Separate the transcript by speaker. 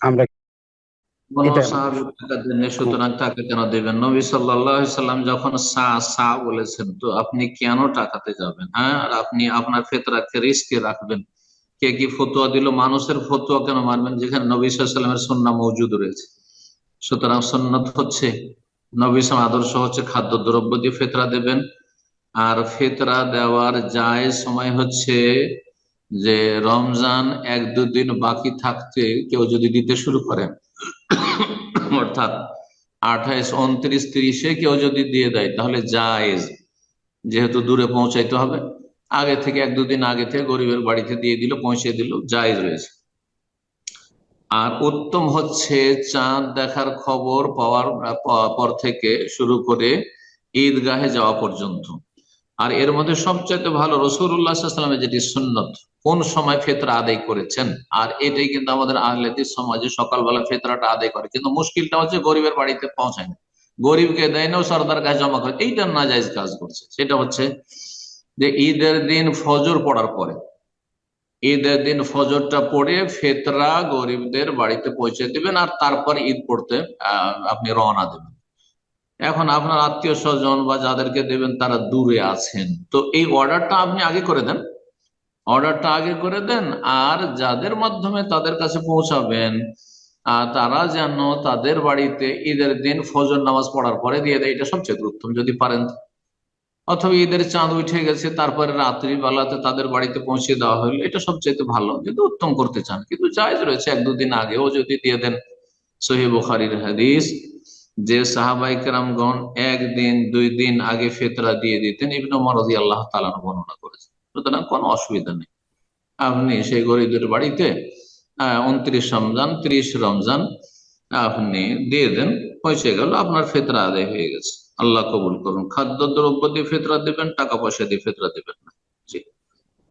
Speaker 1: আমরা
Speaker 2: টাকা সুতরাং কেন দেবেন? নবী সাল্লাম যখন সা সা বলেছেন তো আপনি কেন টাকাতে যাবেন হ্যাঁ? আর আপনি আপনার ফেতরাকে রিস্কে রাখবেন। কে কি ফতোয়া দিল? মানুষের ফতোয়া কেন মানবেন যেখানে নবী সাল্লামের সন্না মৌজুদ রয়েছে। সুতরাং সন্ন্যত হচ্ছে নবী আদর্শ হচ্ছে খাদ্য দ্রব্য দিয়ে ফেতরা দেবেন। আর ফেতরা দেওয়ার যায় সময় হচ্ছে যে রমজান এক দুদিন বাকি থাকতে কেউ যদি দিতে শুরু করে, অর্থাৎ আঠাইশ, উনত্রিশ, তিরিশে কেউ যদি দিয়ে দেয়, তাহলে জায়েজ। যেহেতু দূরে পৌঁছাইতে হবে, আগে থেকে এক দুদিন আগে থেকে গরিবের বাড়িতে দিয়ে দিল, পৌঁছে দিল, জায়েজ রয়েছে। আর উত্তম হচ্ছে চাঁদ দেখার খবর পাওয়ার পর থেকে শুরু করে ঈদগাহে যাওয়া পর্যন্ত। আর এর মধ্যে সবচাইতে ভালো রসুল্লাহামের যেটি সুন্নত কোন সময় ফেতরা আদায় করেছেন? আর এটাই কিন্তু আমাদের আহলেদিস সমাজে সকালবেলা ফেতরাটা আদায় করে। কিন্তু মুশকিলটা হচ্ছে গরিবের বাড়িতে পৌঁছায় না। গরিবকে দেয় না সর্দার কাছে জমা করে। এইটা নাজাইজ কাজ করছে। সেটা হচ্ছে যে ঈদের দিন ফজর পড়ার পরে, ঈদের দিন ফজরটা পড়ে ফেতরা গরিবদের বাড়িতে পৌঁছে দিবেন আর তারপর ঈদ পড়তে আপনি রওনা দেবেন। এখন আপনার আত্মীয় স্বজন বা যাদেরকে দেবেন তারা দূরে আছেন। তো এই অর্ডারটা আপনি আগে করে দেন। অর্ডারটা আগে করে দেন, আর যাদের মাধ্যমে তাদের কাছে পৌঁছাবেন তারা যেন তাদের বাড়িতে ঈদের দিন ফজর নামাজ পড়ার পরে দিয়ে দেয়, এটা সবচেয়ে উত্তম যদি পারেন। অথবা ঈদের চাঁদ উঠে গেছে, তারপরে রাত্রি বেলাতে তাদের বাড়িতে পৌঁছে দেওয়া হলো, এটা সবচেয়ে ভালো, যদি উত্তম করতে চান। কিন্তু জায়জ রয়েছে এক দুদিন আগেও যদি দিয়ে দেন। সহি বুখারির হাদিস, যে সাহাবাই কেরামগণ একদিন, দুই দিন আগে ফেতরা দিয়ে দিতেন, ইবনু মারদি আল্লাহ তালান বর্ণনা করেছেন। সুতরাং কোনো অসুবিধা নেই। আপনি সেই গরিবদের বাড়িতে উনত্রিশ রমজান, ত্রিশ রমজান, আপনি দিয়ে দেন হয়েছে গেল, আপনার ফেতরা আদায় হয়ে গেছে। আল্লাহ কবুল করুন। খাদ্য দ্রব্য দিয়ে ফেতরা দেবেন, টাকা পয়সা দিয়ে ফেতরা দেবেন